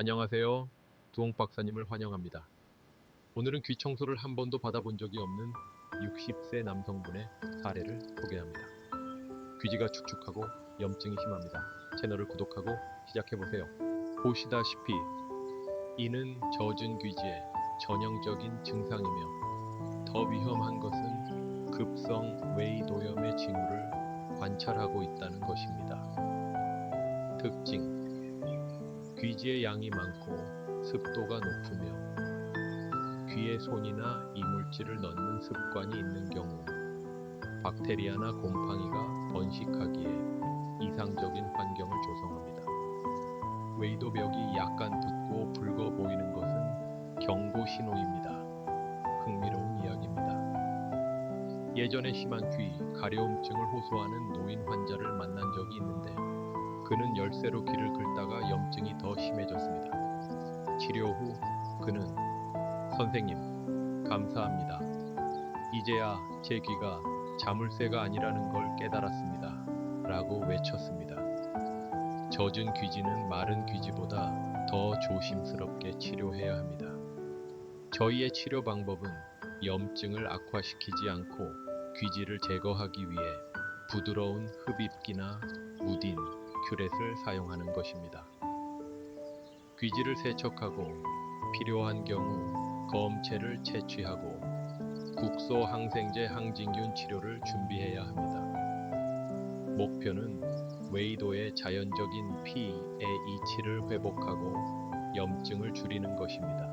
안녕하세요. 두홍 박사님을 환영합니다. 오늘은 귀 청소를 한 번도 받아본 적이 없는 60세 남성분의 사례를 소개합니다. 귀지가 축축하고 염증이 심합니다. 채널을 구독하고 시작해보세요. 보시다시피 이는 젖은 귀지의 전형적인 증상이며 더 위험한 것은 급성 웨이도염의 징후를 관찰하고 있다는 것입니다. 특징 귀지의 양이 많고 습도가 높으며 귀에 손이나 이물질을 넣는 습관이 있는 경우 박테리아나 곰팡이가 번식하기에 이상적인 환경을 조성합니다. 웨이도 벽이 약간 붓고 붉어 보이는 것은 경고 신호입니다. 흥미로운 이야기입니다. 예전에 심한 귀 가려움증을 호소하는 노인 환자를 만난 적이 있는데 그는 열쇠로 귀를 긁다가 염증이 더 심해졌습니다. 치료 후 그는 선생님 감사합니다. 이제야 제 귀가 자물쇠가 아니라는 걸 깨달았습니다. 라고 외쳤습니다. 젖은 귀지는 마른 귀지보다 더 조심스럽게 치료해야 합니다. 저희의 치료 방법은 염증을 악화시키지 않고 귀지를 제거하기 위해 부드러운 흡입기나 무딘, 큐렛을 사용하는 것입니다. 귀지를 세척하고 필요한 경우 검체를 채취하고 국소 항생제 항진균 치료를 준비해야 합니다. 목표는 웨이도의 자연적인 피의 이치를 회복하고 염증을 줄이는 것입니다.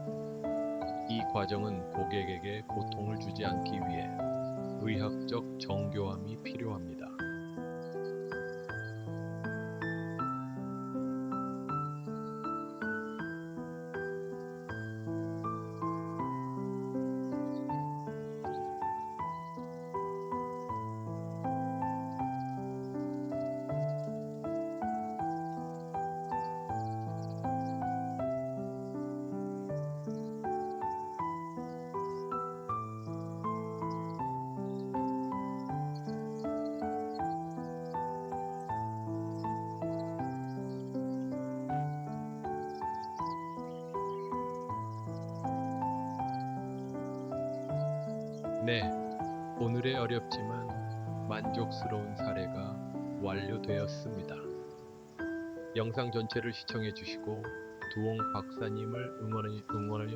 이 과정은 고객에게 고통을 주지 않기 위해 의학적 정교함이 네, 오늘의 어렵지만 만족스러운 사례가 완료되었습니다. 영상 전체를 시청해 주시고 두홍 박사님을 응원해, 응원해,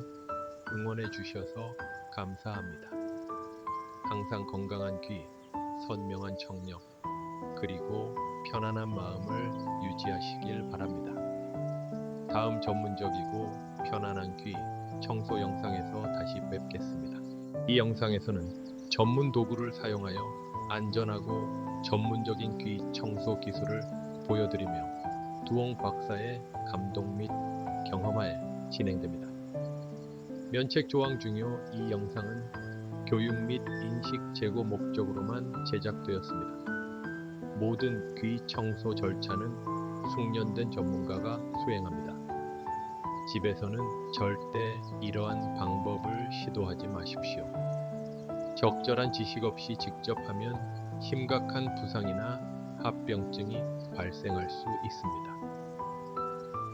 응원해 주셔서 감사합니다. 항상 건강한 귀, 선명한 청력, 그리고 편안한 마음을 유지하시길 바랍니다. 다음 전문적이고 편안한 귀 청소 영상에서 다시 뵙겠습니다. 이 영상에서는 전문 도구를 사용하여 안전하고 전문적인 귀 청소 기술을 보여드리며 두홍 박사의 감동 및 경험하에 진행됩니다. 면책 조항 중요 이 영상은 교육 및 인식 제고 목적으로만 제작되었습니다. 모든 귀 청소 절차는 숙련된 전문가가 수행합니다. 집에서는 절대 이러한 방법을 시도하지 마십시오. 적절한 지식 없이 직접 하면 심각한 부상이나 합병증이 발생할 수 있습니다.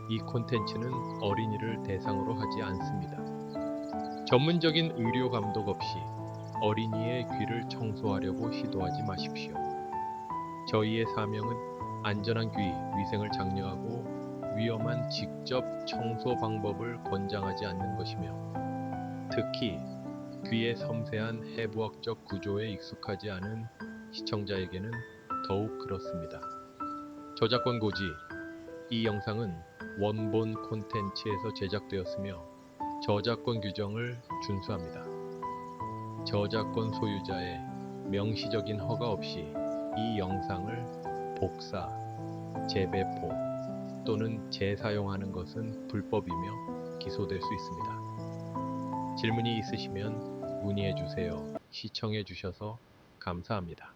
이 콘텐츠는 어린이를 대상으로 하지 않습니다. 전문적인 의료 감독 없이 어린이의 귀를 청소하려고 시도하지 마십시오. 저희의 사명은 안전한 귀 위생을 장려하고 위험한 직접 청소 방법을 권장하지 않는 것이며 특히 귀의 섬세한 해부학적 구조에 익숙하지 않은 시청자에게는 더욱 그렇습니다. 저작권 고지 이 영상은 원본 콘텐츠에서 제작되었으며 저작권 규정을 준수합니다. 저작권 소유자의 명시적인 허가 없이 이 영상을 복사, 재배포 또는 재사용하는 것은 불법이며 기소될 수 있습니다. 질문이 있으시면 문의해 주세요. 시청해 주셔서 감사합니다.